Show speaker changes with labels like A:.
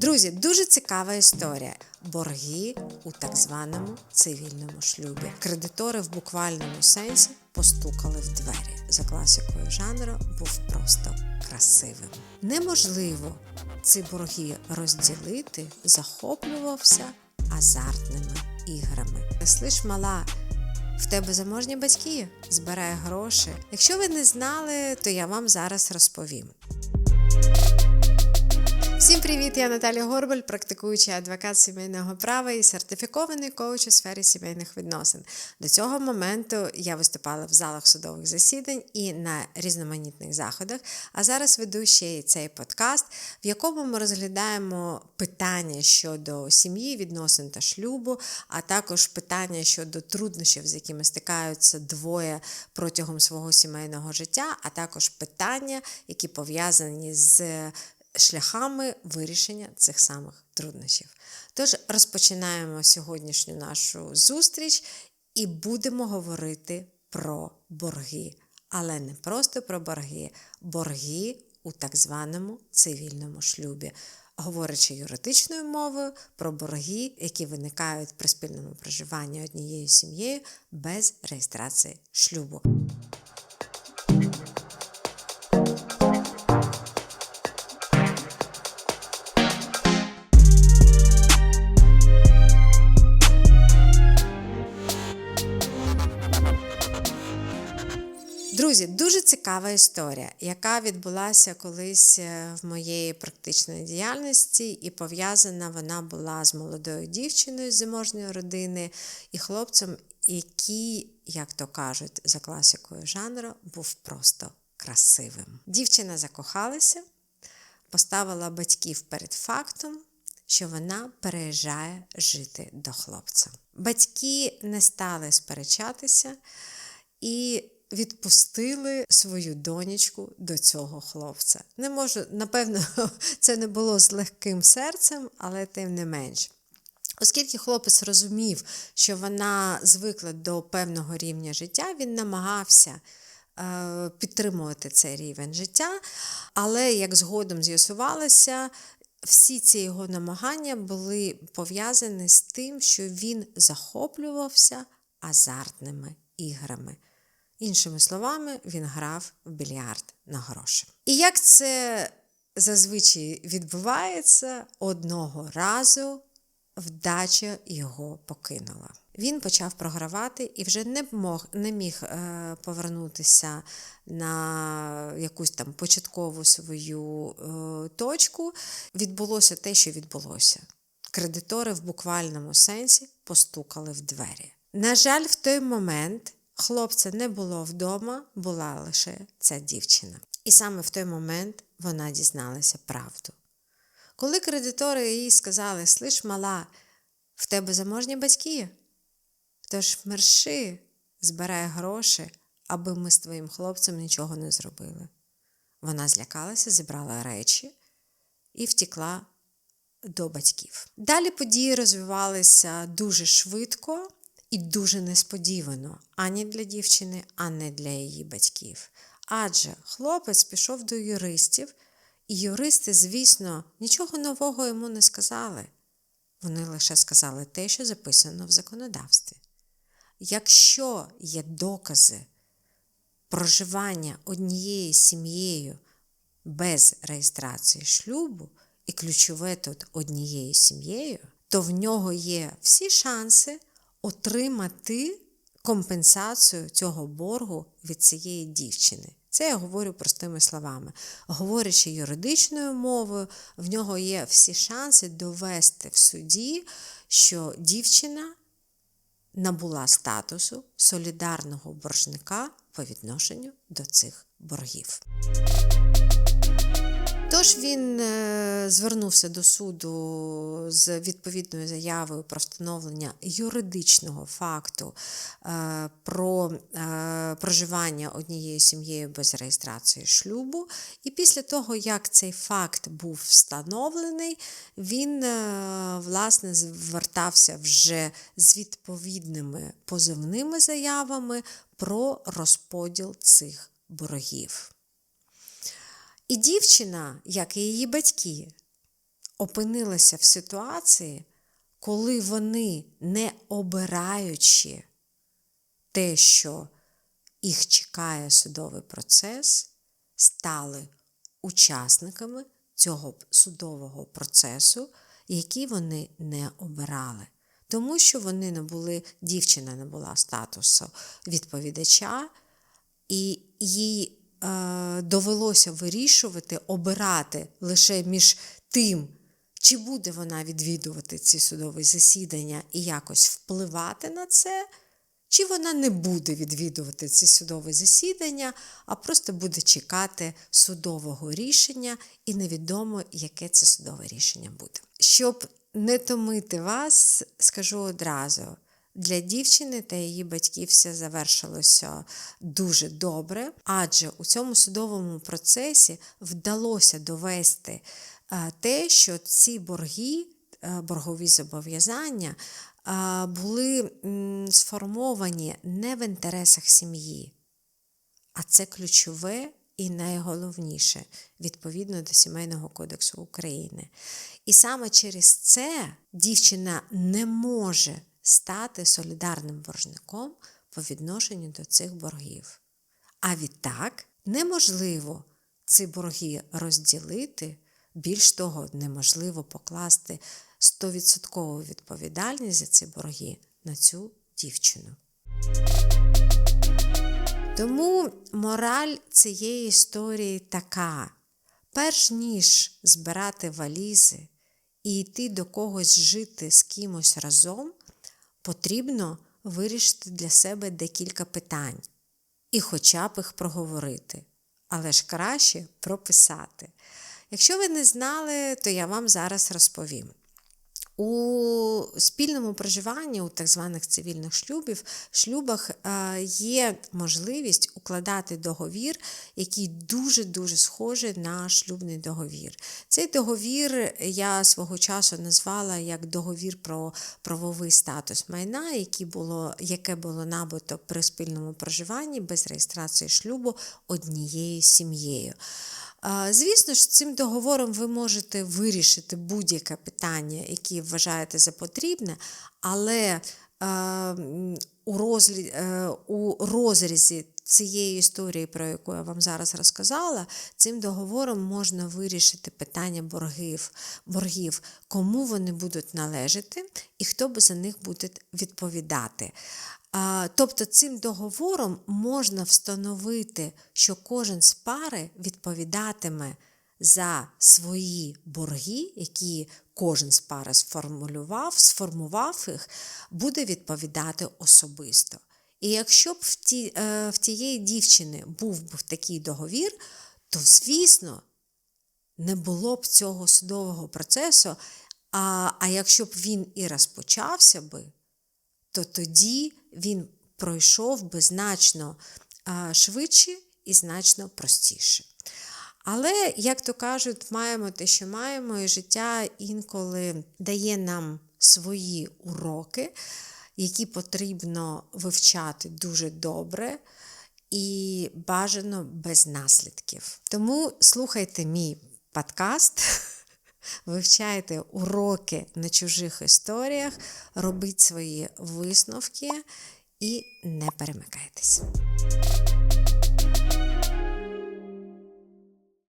A: Друзі, дуже цікава історія. Борги у так званому цивільному шлюбі. Кредитори в буквальному сенсі постукали в двері. За класикою жанру був просто красивим. Неможливо ці борги розділити, захоплювався азартними іграми. Слиш мала. В тебе заможні батьки збирає гроші. Якщо ви не знали, то я вам зараз розповім. Всім привіт! Я Наталя Горбаль, практикуючий адвокат сімейного права і сертифікований коуч у сфері сімейних відносин. До цього моменту я виступала в залах судових засідань і на різноманітних заходах. А зараз веду ще й цей подкаст, в якому ми розглядаємо питання щодо сім'ї, відносин та шлюбу, а також питання щодо труднощів, з якими стикаються двоє протягом свого сімейного життя, а також питання, які пов'язані з шляхами вирішення цих самих труднощів. Тож розпочинаємо сьогоднішню нашу зустріч і будемо говорити про борги. Але не просто про борги, борги у так званому цивільному шлюбі. Говорячи юридичною мовою про борги, які виникають при спільному проживанні однією сім'єю без реєстрації шлюбу. Друзі, дуже цікава історія, яка відбулася колись е, в моєї практичної діяльності, і пов'язана вона була з молодою дівчиною з заможної родини і хлопцем, який, як то кажуть, за класикою жанру, був просто красивим. Дівчина закохалася, поставила батьків перед фактом. Що вона переїжджає жити до хлопця. Батьки не стали сперечатися і відпустили свою донечку до цього хлопця. Не можу, напевно, це не було з легким серцем, але тим не менш. Оскільки хлопець розумів, що вона звикла до певного рівня життя, він намагався е, підтримувати цей рівень життя, але як згодом з'ясувалося, всі ці його намагання були пов'язані з тим, що він захоплювався азартними іграми. Іншими словами, він грав в більярд на гроші. І як це зазвичай відбувається, одного разу вдача його покинула. Він почав програвати і вже не мог, не міг е, повернутися на якусь там початкову свою е, точку. Відбулося те, що відбулося. Кредитори в буквальному сенсі постукали в двері. На жаль, в той момент. Хлопця не було вдома, була лише ця дівчина. І саме в той момент вона дізналася правду. Коли кредитори їй сказали, слиш, мала, в тебе заможні батьки, тож мерши, збирай гроші, аби ми з твоїм хлопцем нічого не зробили. Вона злякалася, зібрала речі і втікла до батьків. Далі події розвивалися дуже швидко. І дуже несподівано ані для дівчини, ані для її батьків. Адже хлопець пішов до юристів, і юристи, звісно, нічого нового йому не сказали. Вони лише сказали те, що записано в законодавстві. Якщо є докази проживання однією сім'єю без реєстрації шлюбу, і ключове тут однією сім'єю, то в нього є всі шанси отримати компенсацію цього боргу від цієї дівчини. Це я говорю простими словами. Говорячи юридичною мовою, в нього є всі шанси довести в суді, що дівчина набула статусу солідарного боржника по відношенню до цих боргів. Тож він е, звернувся до суду з відповідною заявою про встановлення юридичного факту е, про е, проживання однією сім'єю без реєстрації шлюбу. І після того, як цей факт був встановлений, він власне звертався вже з відповідними позовними заявами про розподіл цих боргів. І дівчина, як і її батьки, опинилися в ситуації, коли вони, не обираючи те, що їх чекає судовий процес, стали учасниками цього судового процесу, який вони не обирали. Тому що вони не були, дівчина не була статусу відповідача, і їй довелося вирішувати, обирати лише між тим, чи буде вона відвідувати ці судові засідання і якось впливати на це, чи вона не буде відвідувати ці судові засідання, а просто буде чекати судового рішення, і невідомо, яке це судове рішення буде. Щоб не томити вас, скажу одразу. Для дівчини та її батьків все завершилося дуже добре, адже у цьому судовому процесі вдалося довести е, те, що ці борги, е, боргові зобов'язання е, були сформовані не в інтересах сім'ї, а це ключове і найголовніше відповідно до Сімейного кодексу України. І саме через це дівчина не може стати солідарним боржником по відношенню до цих боргів. А відтак неможливо ці борги розділити, більш того, неможливо покласти 100% відповідальність за ці борги на цю дівчину. Тому мораль цієї історії така: перш ніж збирати валізи і йти до когось жити з кимось разом, потрібно вирішити для себе декілька питань і хоча б їх проговорити, але ж краще прописати. Якщо ви не знали, то я вам зараз розповім. У спільному проживанні, у так званих цивільних шлюбів, шлюбах е, є можливість укладати договір, який дуже-дуже схожий на шлюбний договір. Цей договір я свого часу назвала як договір про правовий статус майна, який було, яке було набуто при спільному проживанні без реєстрації шлюбу однією сім'єю. Звісно ж, цим договором ви можете вирішити будь-яке питання, яке вважаєте за потрібне, але у, розлі... Е, у розрізі цієї історії, про яку я вам зараз розказала, цим договором можна вирішити питання боргів, боргів, кому вони будуть належати і хто за них буде відповідати. Тобто цим договором можна встановити, що кожен з пари відповідатиме за свої борги, які кожен з пари сформулював, сформував їх, буде відповідати особисто. І якщо б в ті, е, в тієї дівчини був би такий договір, то, звісно, не було б цього судового процесу. А, А якщо б він і розпочався би, то тоді він пройшов би значно швидше і значно простіше. Але, як то кажуть, маємо те, що маємо, і життя інколи дає нам свої уроки, які потрібно вивчати дуже добре і бажано без наслідків. Тому слухайте мій подкаст. Вивчайте уроки на чужих історіях, робіть свої висновки і не перемикайтесь.